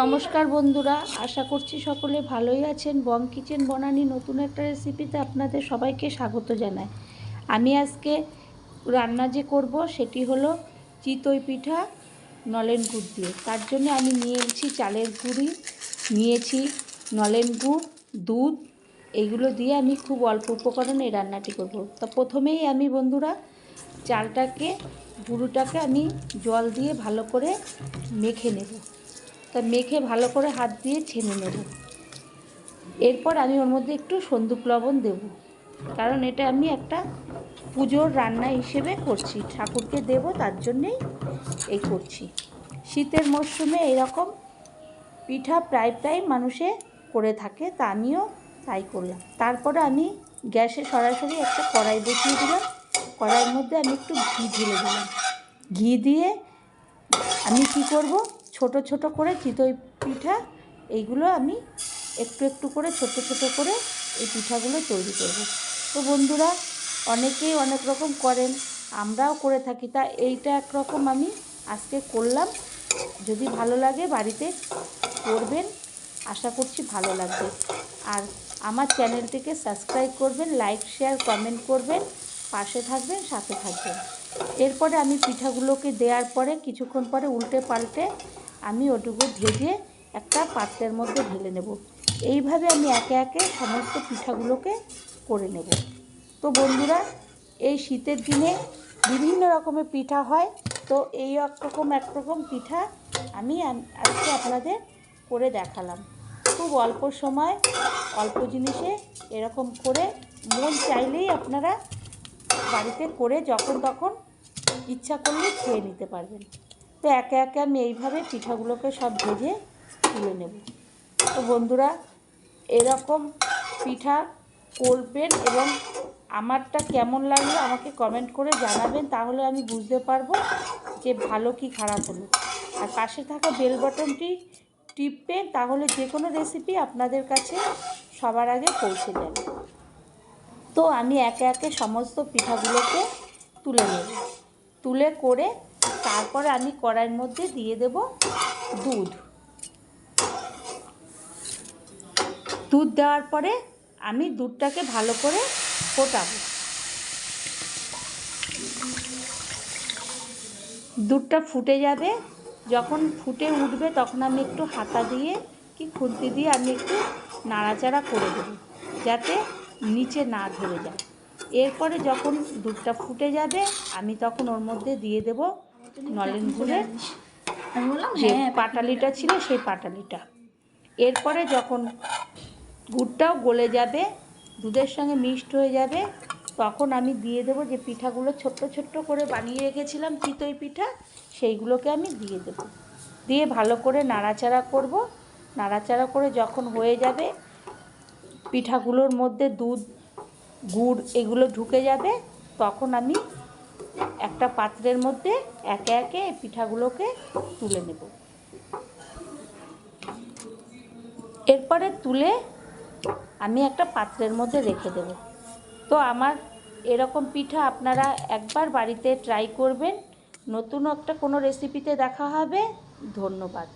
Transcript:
নমস্কার বন্ধুরা, আশা করছি সকলে ভালোই আছেন। বং কিচেন বনানি নতুন একটা রেসিপিতে আপনাদের সবাইকে স্বাগত জানাই। আমি আজকে রান্না যে করব সেটি হলো চিতই পিঠা, নলেন গুড় দিয়ে। তার জন্য আমি নিয়েছি চালের গুঁড়ি, নিয়েছি নলেন গুড়, দুধ এইগুলো দিয়ে আমি খুব অল্প উপকরণে এই রান্নাটি করব। তো প্রথমেই আমি বন্ধুরা চালটাকে, গুঁড়োটাকে আমি জল দিয়ে ভালো করে মেখে নেব। তা মেখে ভালো করে হাত দিয়ে ছেনে নেব। এরপর আমি ওর মধ্যে একটু সন্দুক লবণ দেব। কারণ এটা আমি একটা পুজোর রান্না হিসেবে করছি। ঠাকুরকে দেব, তার জন্যেই এই করছি। শীতের মরশুমে এরকম পিঠা প্রায় প্রায় মানুষে করে থাকে, তা আমিও তাই করলাম। তারপরে আমি গ্যাসে সরাসরি একটা কড়াই বসিয়ে দিলাম। কড়াইয়ের মধ্যে আমি একটু ঘি ঢেলে দিলাম। ঘি দিয়ে আমি কি করব? ছোট ছোট করে চিতই পিঠা, এইগুলো আমি একটু একটু করে ছোট ছোট করে এই পিঠাগুলো তৈরি করব। তো বন্ধুরা, অনেকেই অনেক রকম করেন, আমরাও করে থাকি। তা এইটা একরকম আমি আজকে করলাম। যদি ভালো লাগে বাড়িতে করবেন, আশা করছি ভালো লাগবে। আর আমার চ্যানেলটিকে সাবস্ক্রাইব করবেন, লাইক, শেয়ার, কমেন্ট করবেন, পাশে থাকবেন, সাথে থাকবেন। এরপরে আমি পিঠাগুলোকে দেওয়ার পরে কিছুক্ষণ পরে উল্টে পাল্টে আমি ওটুকু ভেজে একটা পাত্রের মধ্যে ঢেলে নেব। এইভাবে আমি একে একে সমস্ত পিঠাগুলোকে করে নেব। তো বন্ধুরা, এই শীতের দিনে বিভিন্ন রকমের পিঠা হয়, তো এই একরকম একরকম পিঠা আমি, আজকে আপনাদের করে দেখালাম। খুব অল্প সময়, অল্প জিনিসে এরকম করে মন চাইলেই আপনারা বাড়িতে করে যখন তখন ইচ্ছা করলে খেয়ে নিতে পারবেন। তো একে একে আমি এইভাবে পিঠাগুলোকে সব ভেজে তুলে নেব। তো বন্ধুরা, এরকম পিঠা করবেন এবং আমারটা কেমন লাগল আমাকে কমেন্ট করে জানাবেন, তাহলে আমি বুঝতে পারব যে ভালো কি খারাপ হলো। আর পাশে থাকা বেল বাটনটি টিপবেন তাহলে যে কোনো রেসিপি আপনাদের কাছে সবার আগে পৌঁছে যাবে। তো আমি একে একে সমস্ত পিঠাগুলোকে তুলে নেব। তুলে করে তারপরে আমি কড়াইয়ের মধ্যে দিয়ে দেব দুধ। দুধ দেওয়ার পরে আমি দুধটাকে ভালো করে ফোটাবো। দুধটা ফুটে যাবে। যখন ফুটে উঠবে তখন আমি একটু হাতা দিয়ে কি খুন্তি দিয়ে আমি একটু নাড়াচাড়া করে দেবো যাতে নিচে না ধরে যায়। এরপরে যখন দুধটা ফুটে যাবে আমি তখন ওর মধ্যে দিয়ে দেব নলেন গুড়ের যে হ্যাঁ পাটালিটা ছিল সেই পাটালিটা। এরপরে যখন গুড়টাও গলে যাবে দুধের সঙ্গে মিক্সড হয়ে যাবে তখন আমি দিয়ে দেবো যে পিঠাগুলো ছোট্ট ছোট্ট করে বানিয়ে রেখেছিলাম চিতই পিঠা সেইগুলোকে আমি দিয়ে দেবো। দিয়ে ভালো করে নাড়াচাড়া করব। নাড়াচাড়া করে যখন হয়ে যাবে পিঠাগুলোর মধ্যে দুধ গুড় এগুলো ঢুকে যাবে তখন আমি একটা পাত্রের মধ্যে একে একে পিঠাগুলোকে তুলে নেব। এরপরে তুলে আমি একটা পাত্রের মধ্যে রেখে দেব। তো আমার এরকম পিঠা আপনারা একবার বাড়িতে ট্রাই করবেন। নতুন একটা কোনো রেসিপিতে দেখা হবে। ধন্যবাদ।